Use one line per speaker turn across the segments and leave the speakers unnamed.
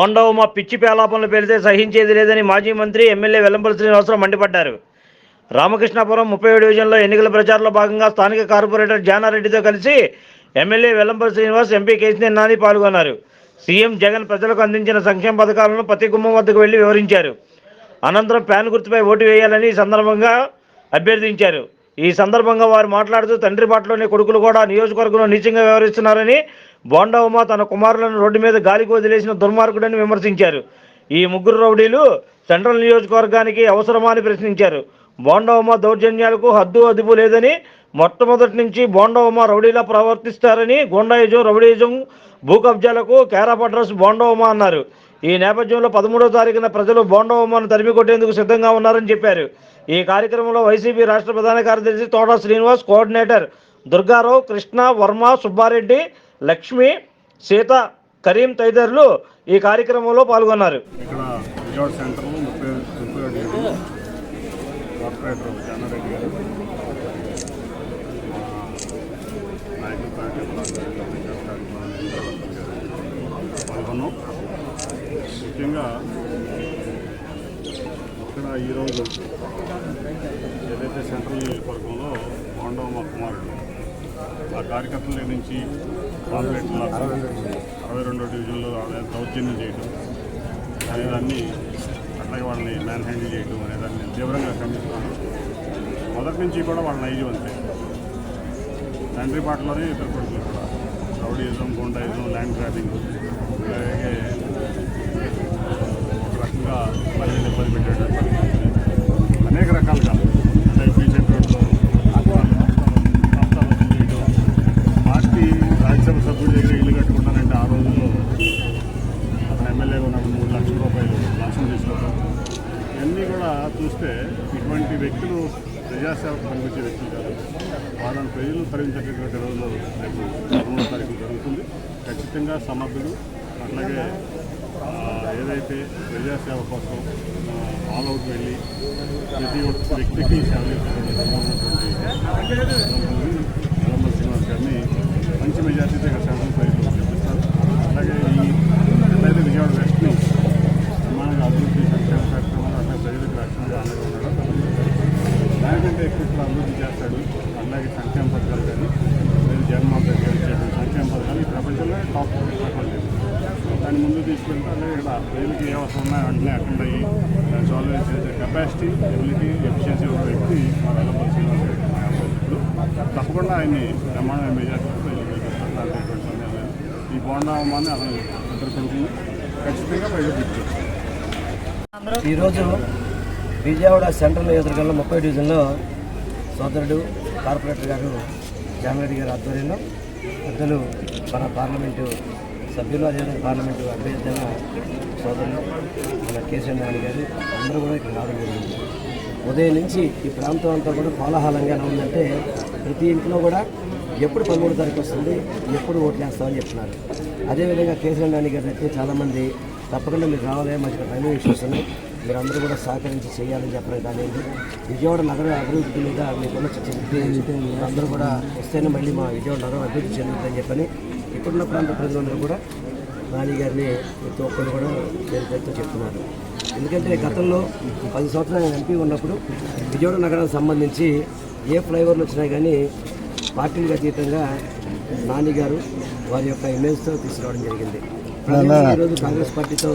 ఓండవ పిచ్చి పేలాపనలు పెడితే సహించేది లేదని మాజీ మంత్రి ఎమ్మెల్యే వెల్లంపల్లి శ్రీనివాసరావు మండిపడ్డారు. రామకృష్ణాపురం ముప్పై డివిజన్లో ఎన్నికల ప్రచారంలో భాగంగా స్థానిక కార్పొరేటర్ జానారెడ్డితో కలిసి MLA Vellampalli Srinivas MP KCR Nani పాల్గొన్నారు. సీఎం జగన్ ప్రజలకు అందించిన సంక్షేమ పథకాలను ప్రతి గుమ్మం వద్దకు వెళ్ళి వివరించారు. అనంతరం ప్యాన్ గుర్తుపై ఓటు వేయాలని ఈ సందర్భంగా అభ్యర్థించారు. ఈ సందర్భంగా వారు మాట్లాడుతూ తండ్రి పాటలోని కొడుకులు కూడా నియోజకవర్గంలో నీచంగా వ్యవహరిస్తున్నారని బోండావుమ తన కుమారులను రోడ్డు మీద గాలికి వదిలేసిన దుర్మార్గుడని విమర్శించారు. ఈ ముగ్గురు రౌడీలు సెంట్రల్ నియోజకవర్గానికి అవసరమా అని ప్రశ్నించారు. బోండా దౌర్జన్యాలకు హద్దు అదుపు లేదని మొట్టమొదటి నుంచి బోండా రౌడీలా ప్రవర్తిస్తారని గోండాయిజం రౌడీజం భూ కబ్జాలకు కేరాప్ అడ్రస్ అన్నారు. ఈ నేపథ్యంలో పదమూడవ తారీఖున ప్రజలు బోండా తరిమి కొట్టేందుకు సిద్ధంగా ఉన్నారని చెప్పారు. ఈ కార్యక్రమంలో వైసీపీ రాష్ట్ర ప్రధాన కార్యదర్శి తోట శ్రీనివాస్ కోఆర్డినేటర్ దుర్గారావు కృష్ణ వర్మ సుబ్బారెడ్డి లక్ష్మి సీత కరీం తదితరులు ఈ కార్యక్రమంలో పాల్గొన్నారు.
ఇక్కడ విజయవాడ సెంటర్లో ముప్పై ముప్పై ఒకటి ఏడు కార్పొరేటర్ జానారెడ్డి గారు మా నాయకులు కార్యక్రమాలు పాల్గొన్నాం ముఖ్యంగా ఈ ఈరోజు ఏదైతే సెంట్రల్ నియోజకవర్గంలో బాండవ మా కుమారుడు ఆ కార్యకర్తల నుంచి కాంగ్రెస్లో అరవై రెండో డివిజన్లో దౌర్జన్యం చేయడం అనేదాన్ని అట్లాగే వాళ్ళని మ్యాన్ హ్యాండిల్ చేయడం అనేదాన్ని నేను తీవ్రంగా ఖండిస్తున్నాను. మొదటి నుంచి కూడా వాళ్ళ నైజం అంతే తండ్రి పాటలోనే ఇద్దరు కొడుకులు కూడా. రౌడీజం గుండాయిజం ల్యాండ్ గ్రాబింగ్ అలాగే ఒక రకంగా మళ్ళీ ఇవన్నీ కూడా చూస్తే ఇటువంటి వ్యక్తులు ప్రజాసేవకు పనికొచ్చే వ్యక్తులు కాదు. వాళ్ళని ప్రజలు తరలించేటటువంటి రోజులు. రేపు మూడో తారీఖు జరుగుతుంది. ఖచ్చితంగా సమర్థుడు అట్లాగే ఏదైతే ప్రజాసేవ కోసం ఆల్ అవుట్ వెళ్ళి ప్రతి ఒక్క వ్యక్తికి సేవ చేసేటువంటి నిలంబర్ గారిని మంచి మెజార్టీతో ఇక్కడ సెంట్రల్ ప్రజలు గెలిపిస్తారు అలాగే ఈ ఎట్లయితే విజయవాడ వెస్ట్ని సమానంగా అభివృద్ధి సంక్షేమ కార్యక్రమాలు అట్లా ప్రజలకు రక్షణగా అండగా ఉన్నాడు దానికంటే ఎక్కువ అభివృద్ధి చేస్తాడు. అలాగే సంక్షేమ పథకాలు కానీ లేదు జగన్మోహన్ రెడ్డి గారు ఇచ్చేటువంటి సంక్షేమ పథకాలు ఈ ప్రపంచంలో టాప్ పథకాలు దాన్ని ముందు తీసుకెళ్తే అలాగే ఇక్కడ ప్రజలకు ఏ అవసరం ఉన్నాయో వెంటనే అటెండ్ అయ్యి దాన్ని సాల్వ్ చేసే కెపాసిటీ ఎబిలిటీ ఎఫిషియన్సీ ఉన్న వ్యక్తి మా శ్రీనివాస్ గారికి మా తప్పకుండా ఆయన్ని బ్రహ్మాండ మెజార్టీ ప్రజలు గెలిపిస్తారు దాంట్లో సందేహం ఈ బోండామాన్ని అతను ఎదుర్కొంటుంది. ఖచ్చితంగా ప్రజలు
ఈరోజు విజయవాడ సెంట్రల్ నియోజకవర్గంలో ముప్పై డివిజన్లో సోదరుడు కార్పొరేటర్ గారు జామిరెడ్డి గారి ఆధ్వర్యంలో పెద్దలు మన పార్లమెంటు సభ్యులు అదేవిధంగా పార్లమెంటు అభ్యర్థన సోదరులు మన కేసీఆర్ నాయుడు గారు అందరూ కూడా ఇక్కడ రావడం జరిగింది. ఉదయం నుంచి ఈ ప్రాంతం అంతా కూడా కోలాహలంగా ఎలా ఉందంటే ప్రతి ఇంట్లో కూడా ఎప్పుడు పదమూడు తారీఖు వస్తుంది ఎప్పుడు ఓట్లు వేస్తామని చెప్తున్నారు. అదేవిధంగా కేసీఆర్ నాయుడు గారు అయితే చాలామంది తప్పకుండా మీరు రావాలి మంచిగా టైం రైల్వే ఇష్యూస్ ఉన్నాయి. మీరు అందరూ కూడా సహకరించి చేయాలని చెప్పడం కానీ విజయవాడ నగర అభివృద్ధి మీద మీకున్న చెప్తే అందరూ కూడా వస్తేనే మళ్ళీ మా విజయవాడ నగరం అభివృద్ధి చెందుతుందని చెప్పని ఇప్పుడున్న ప్రాంత ప్రజలందరూ కూడా నాని గారిని ప్రతి ఒక్కరు కూడా పేరు పేరుతో చెప్తున్నారు ఎందుకంటే గతంలో పది సంవత్సరాలు నేను ఎంపీ ఉన్నప్పుడు విజయవాడ నగరానికి సంబంధించి ఏ ఫ్లైఓవర్లు వచ్చినా కానీ పార్టీలకు అతీతంగా నాని గారు వారి యొక్క ఇమేజ్తో తీసుకురావడం జరిగింది. కాంగ్రెస్ పార్టీతో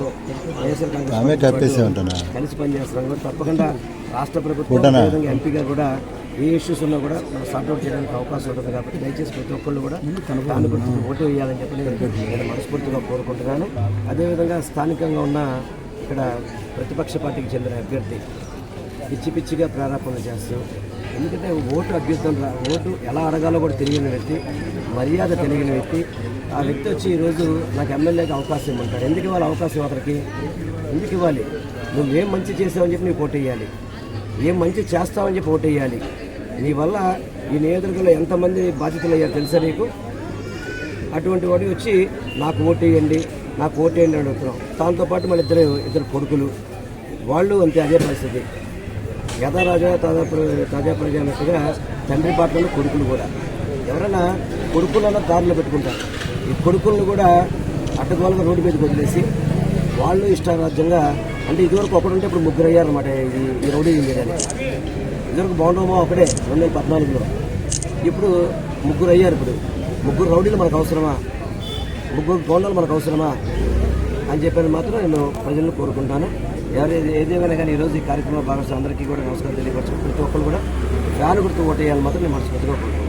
వైఎస్ఆర్ కాంగ్రెస్ పార్టీతో పాటు కలిసి పనిచేస్తున్నాం. కూడా తప్పకుండా రాష్ట్ర ప్రభుత్వం అదేవిధంగా ఎంపీ గారు కూడా ఏ ఇష్యూస్ ఉన్నా కూడా మనం సార్ట్అవుట్ చేయడానికి అవకాశం ఉంటుంది కాబట్టి దయచేసి ప్రతి ఒక్కళ్ళు కూడా దాని గురించి ఓటు వేయాలని చెప్పి నేను మనస్ఫూర్తిగా కోరుకుంటున్నాను. అదేవిధంగా స్థానికంగా ఉన్న ఇక్కడ ప్రతిపక్ష పార్టీకి చెందిన అభ్యర్థి పిచ్చి పిచ్చిగా ప్రారంభం చేస్తూ ఎందుకంటే ఓటు అభ్యర్థం రా ఓటు ఎలా అడగాలో కూడా తెలియని వ్యక్తి మర్యాద తెలియని వ్యక్తి ఆ వ్యక్తి వచ్చి ఈరోజు నాకు ఎమ్మెల్యేకి అవకాశం ఇవ్వమంటాడు. ఎందుకు ఇవ్వాలి అవకాశం అతనికి? ఎందుకు ఇవ్వాలి? నువ్వేం మంచి చేసావని చెప్పి నీకు ఓటు ఏం మంచి చేస్తావని చెప్పి ఓటు నీ వల్ల ఈ నియోజకవర్గంలో ఎంతమంది బాధితులు అయ్యారు తెలుసా నీకు? అటువంటి వాడికి వచ్చి నాకు ఓటేయండి వేయండి నాకు ఓటేయండి అని అడుగుతున్నాం. దాంతోపాటు మన ఇద్దరు ఇద్దరు కొడుకులు. వాళ్ళు అంతే అదే పరిస్థితి. యథారాజా తాజా ప్ర- తాజా ప్రజ అన్నట్టుగా తండ్రి పాటలు కొడుకులు కూడా. ఎవరైనా కొడుకులను దారిలో పెట్టుకుంటారు. ఈ కొడుకులను కూడా అడ్డగోలుగా రోడ్డు మీదకి వదిలేసి వాళ్ళు ఇష్టారాజ్యంగా అంటే ఇదివరకు ఒకడుంటే ఇప్పుడు ముగ్గురు అయ్యారనమాట ఇది ఈ రౌడీ చేయడానికి ఇదివరకు బాగుండమో ఒకడే రెండు వేల పద్నాలుగులో. ఇప్పుడు ముగ్గురు అయ్యారు ఇప్పుడు. ముగ్గురు రౌడీలు మనకు అవసరమా? ముగ్గురు గోండాలు మనకు అవసరమా? అని చెప్పని మాత్రం నేను ప్రజలను కోరుకుంటాను. ఎవరు ఏది- ఏదేమైనా కానీ ఈరోజు ఈ కార్యక్రమంలో భాగస్వామి అందరికీ కూడా నమస్కారం తెలియపరచు ప్రతి ఒక్కరు కూడా ఫ్యాన్ గుర్తు ఓటేయాలని మాత్రం నేను మనస్ఫూర్తిగా కోరుకుంటాను